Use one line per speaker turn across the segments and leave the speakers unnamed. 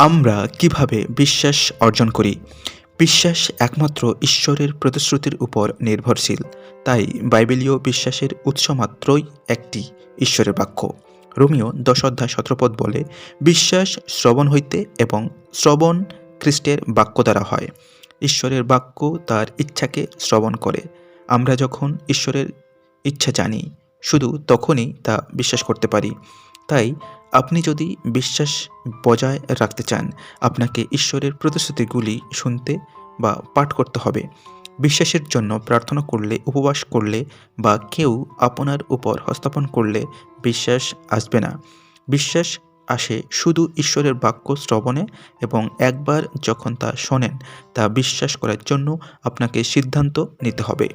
আমরা কীভাবে বিশ্বাস অর্জন করি? বিশ্বাস একমাত্র ঈশ্বরের প্রতিশ্রুতির উপর নির্ভরশীল। তাই বাইবেলীয় বিশ্বাসের উৎস মাত্রই একটি, ঈশ্বরের বাক্য। রোমিও দশ সতেরোপদ বলে, বিশ্বাস শ্রবণ হইতে এবং শ্রবণ খ্রিস্টের বাক্য দ্বারা হয়। ঈশ্বরের বাক্য তার ইচ্ছাকে শ্রবণ করে। আমরা যখন ঈশ্বরের ইচ্ছা জানি, শুধু তখনই তা বিশ্বাস করতে পারি। তাই আপনি যদি বিশ্বাস বজায় রাখতে চান, আপনাকে ঈশ্বরের প্রতিশ্রুতিগুলি শুনতে বা পাঠ করতে হবে। বিশ্বাসের জন্য প্রার্থনা করলে, উপবাস করলে বা কেউ আপনার উপর হস্তাপন করলে বিশ্বাস আসবে না। বিশ্বাস আসে শুধু ঈশ্বরের বাক্য শ্রবণে এবং একবার যখন তা শোনেন, তা বিশ্বাস করার জন্য আপনাকে সিদ্ধান্ত নিতে হবে।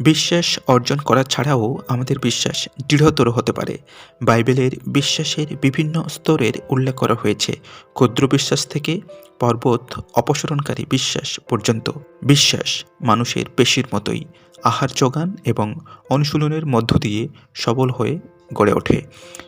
বিশ্বাস অর্জন করা ছাড়াও আমাদের বিশ্বাস দৃঢ়তর হতে পারে। বাইবেলের বিশ্বাসের বিভিন্ন স্তরের উল্লেখ করা হয়েছে, ক্ষুদ্র বিশ্বাস থেকে পর্বত অপসরণকারী বিশ্বাস পর্যন্ত। বিশ্বাস মানুষের পেশির মতোই। আহার যোগান এবং অনুশীলনের মধ্য দিয়ে সবল হয়ে গড়ে ওঠে।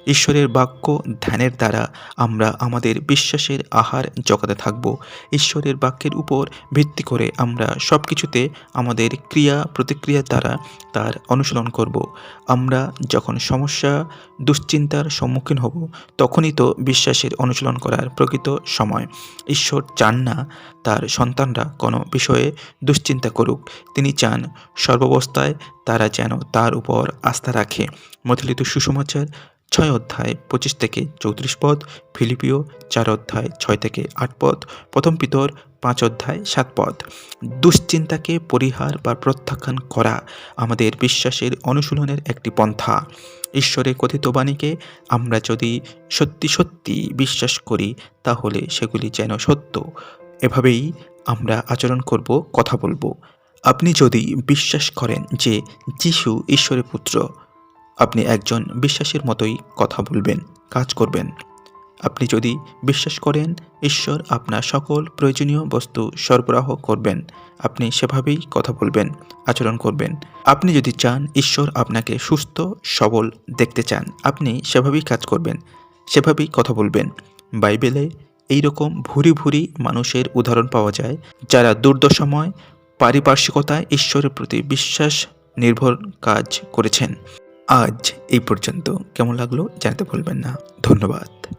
ঈশ্বরের বাক্য ধ্যানের দ্বারা আমরা আমাদের বিশ্বাসের আহার জগাতে থাকব। ঈশ্বরের বাক্যের উপর ভিত্তি করে আমরা সব কিছুতে আমাদের ক্রিয়া প্রতিক্রিয়ার দ্বারা তার অনুশীলন করব। আমরা যখন সমস্যা, দুশ্চিন্তার সম্মুখীন হব, তখনই তো বিশ্বাসের অনুশীলন করার প্রকৃত সময়। ঈশ্বর চান না তার সন্তানরা কোনো বিষয়ে দুশ্চিন্তা করুক। তিনি চান সর্বাবস্থায় তারা যেন তার উপর আস্থা রাখে। মথিলিত সুসমাচার, ছয় অধ্যায়, পঁচিশ থেকে চৌত্রিশ পদ ফিলিপিও চার অধ্যায়, ছয় থেকে আট পদ, প্রথম পিতর পাঁচ অধ্যায়, সাত পদ। দুশ্চিন্তাকে পরিহার বা প্রত্যাখ্যান করা আমাদের বিশ্বাসের অনুশীলনের একটি পন্থা। ঈশ্বরের কথিত বাণীকে আমরা যদি সত্যি সত্যি বিশ্বাস করি, তাহলে সেগুলি যেন সত্য। এভাবেই আমরা আচরণ করব, কথা বলব। আপনি যদি বিশ্বাস করেন যে যিশু ঈশ্বরের পুত্র আপনি একজন বিশ্বাসের মতোই কথা বলবেন, কাজ করবেন। আপনি যদি বিশ্বাস করেন, ঈশ্বর আপনার সকল প্রয়োজনীয় বস্তু সরবরাহ করবেন। আপনি সেভাবেই কথা বলবেন, আচরণ করবেন। আপনি যদি চান, ঈশ্বর আপনাকে সুস্থ, সবল দেখতে চান, আপনি সেভাবেই কাজ করবেন, সেভাবেই কথা বলবেন। বাইবেলে এই রকম ভুরি ভুরি মানুষের উদাহরণ পাওয়া যায়, যারা দুর্দশাময়, পারিপার্শ্বিকতায় ঈশ্বরের প্রতি বিশ্বাস নির্ভর কাজ করেছেন। আজ এই পর্যন্ত। কেমন লাগল জানাতে ভুলবেন না। ধন্যবাদ।